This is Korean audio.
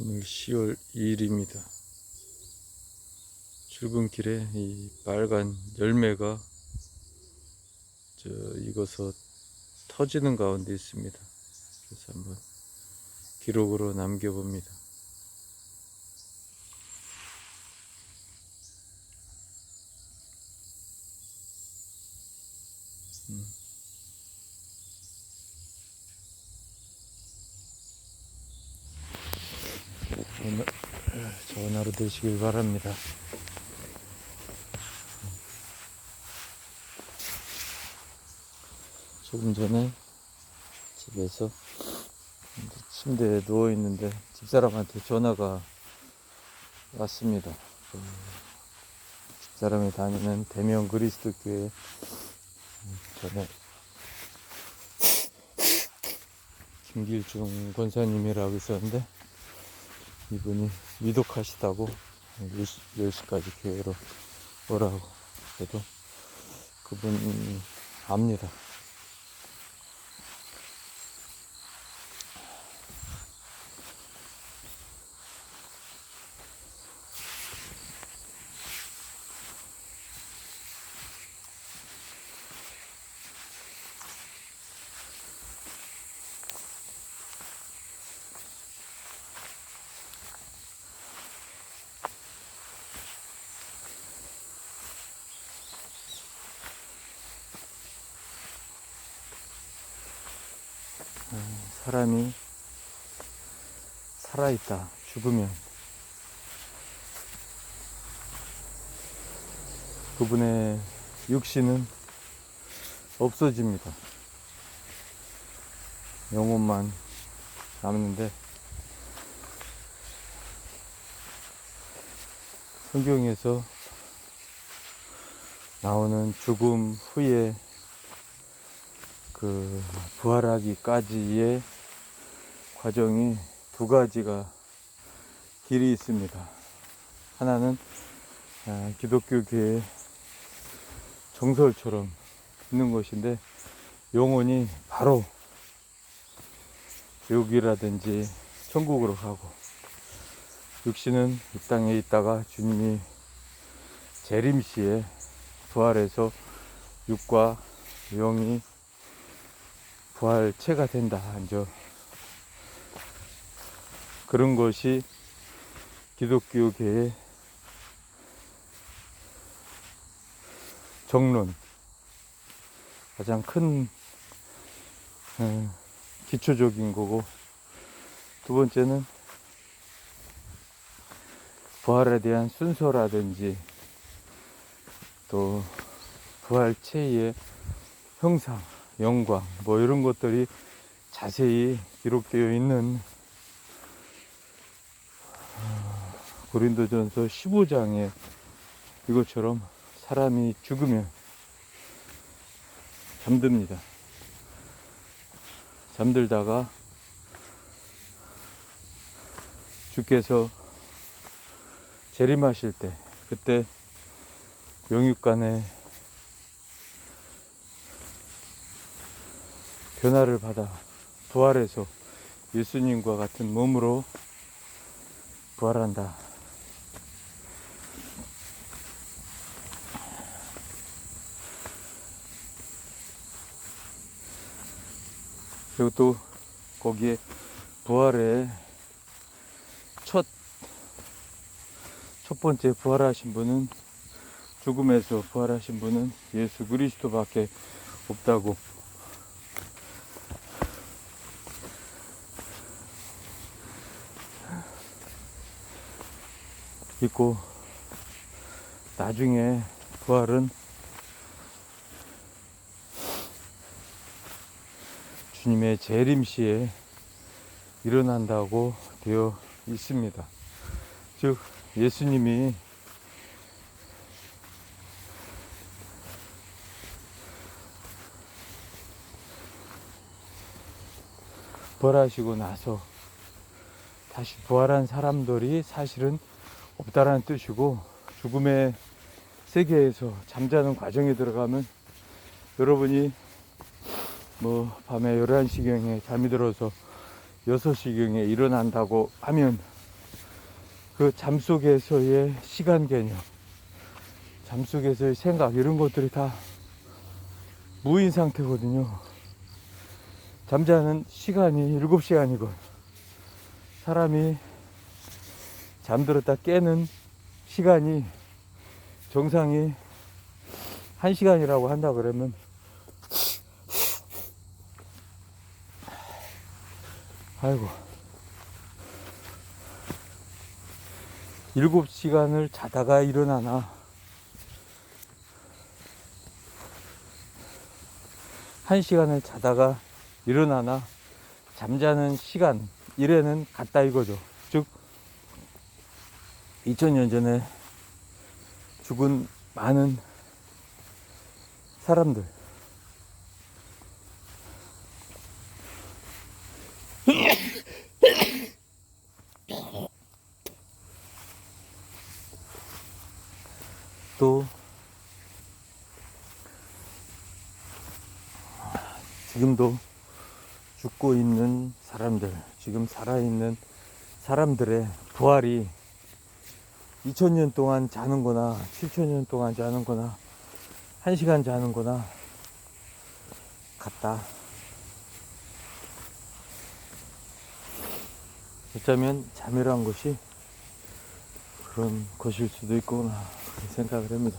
오늘 10월 2일입니다. 출근길에 이 빨간 열매가 저 익어서 터지는 가운데 있습니다. 그래서 한번 기록으로 남겨봅니다. 음. 오늘 되시길 바랍니다. 조금 전에 집에서 침대에 누워 있는데 집사람한테 전화가 왔습니다. 그 집사람이 다니는 대명 그리스도 교회 전에 김길중 권사님이라고 있었는데 이분이 위독하시다고 10시, 10시까지 교회로 오라고 그래도 그분 압니다. 사람이 살아있다. 죽으면 그분의 육신은 없어집니다. 영혼만 남는데 성경에서 나오는 죽음 후에 그 부활하기까지의 과정이 두 가지가 길이 있습니다. 하나는 아, 기독교계의 정설처럼 있는 것인데 영혼이 바로 지옥이라든지 천국으로 가고 육신은 이 땅에 있다가 주님이 재림시에 부활해서 육과 영이 부활체가 된다. 이제 그런 것이 기독교계의 정론 가장 큰 어, 기초적인 거고 두 번째는 부활에 대한 순서라든지 또 부활체의 형상 영광 뭐 이런 것들이 자세히 기록되어 있는 어, 고린도전서 15장에 이것처럼 사람이 죽으면 잠듭니다. 잠들다가 주께서 재림하실 때 그때 영육간에 변화를 받아 부활해서 예수님과 같은 몸으로 부활한다. 그리고 또 거기에 부활의 첫, 첫 번째 부활하신 분은 죽음에서 부활하신 분은 예수 그리스도밖에 없다고 있고 나중에 부활은 주님의 재림 시에 일어난다고 되어 있습니다. 즉 예수님이 부활하시고 나서 다시 부활한 사람들이 사실은 없다라는 뜻이고 죽음의 세계에서 잠자는 과정에 들어가면 여러분이 뭐 밤에 11시경에 잠이 들어서 6시경에 일어난다고 하면 그 잠 속에서의 시간 개념, 잠 속에서의 생각, 이런 것들이 다 무인 상태거든요. 잠자는 시간이 7시간이고, 사람이 잠들었다 깨는 시간이 정상이 1시간이라고 한다 그러면 아이고. 일곱 시간을 자다가 일어나나. 한 시간을 자다가 일어나나. 잠자는 시간, 일에는 같다 이거죠. 즉, 2000년 전에 죽은 많은 사람들. 또 지금도 죽고 있는 사람들, 지금 살아있는 사람들의 부활이 2000년 동안 자는 거나 7000년 동안 자는 거나 1시간 자는 거나 같다. 어쩌면 잠이란 것이 그런 것일 수도 있구나 생각을 합니다.